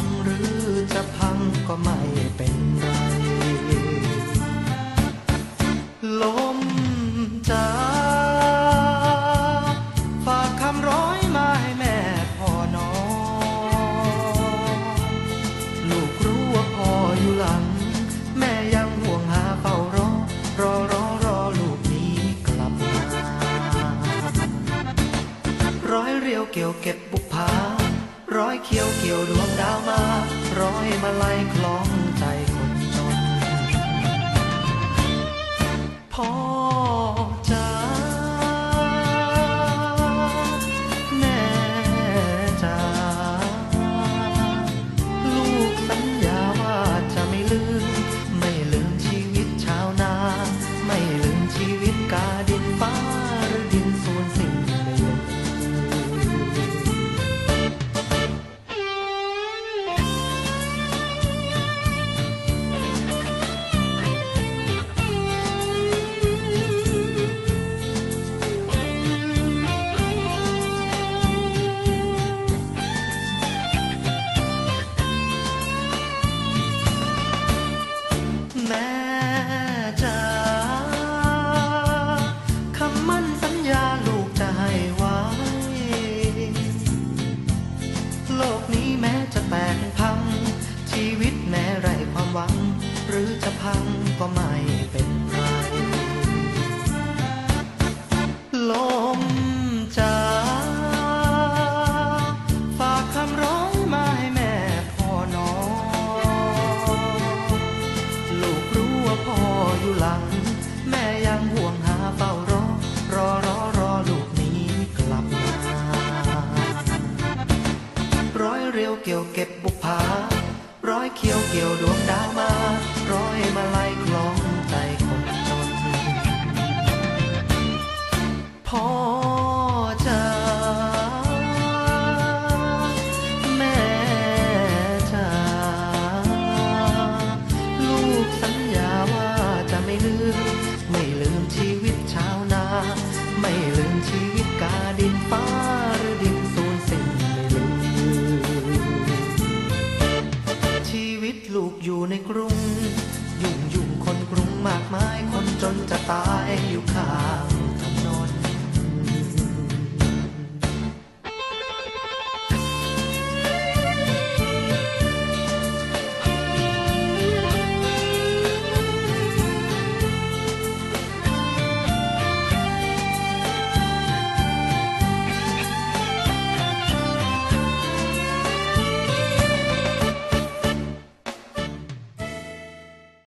งหรือจะพังก็ไม่เป็นไร ลมจ้าฝากคำร้อยมาให้แม่พ่อน้องลูกรู้ว่าพ่ออยู่หลัง แม่ยังห่วงหาเฝ้ารอ รอรอรอลูกนี้กลับมา ร้อยเรียวเกี่ยวเก็บบุพภา ร้อยเขียวเกี่ยวดวงดาวมา ร้อยมาลัยคล้องใจ รือจะพังก็ไม่เป็นไรลมจ๋าฝากคำร้องมาให้แม่พ่อหนอลูกรู้ว่าพ่ออยู่หลัง แม่ยังห่วงหาเฝ้ารอ รอรอรอลูกนี้กลับมาร้อยเรียวเกี่ยวเก็บบุพภา ร้อยเขียวเกี่ยวดวงดาวมา ร้อยมาลัยคลอง ลูกอยู่ในกรุง ยุ่งยุ่งคนกรุงมากมายคนจนจะตาย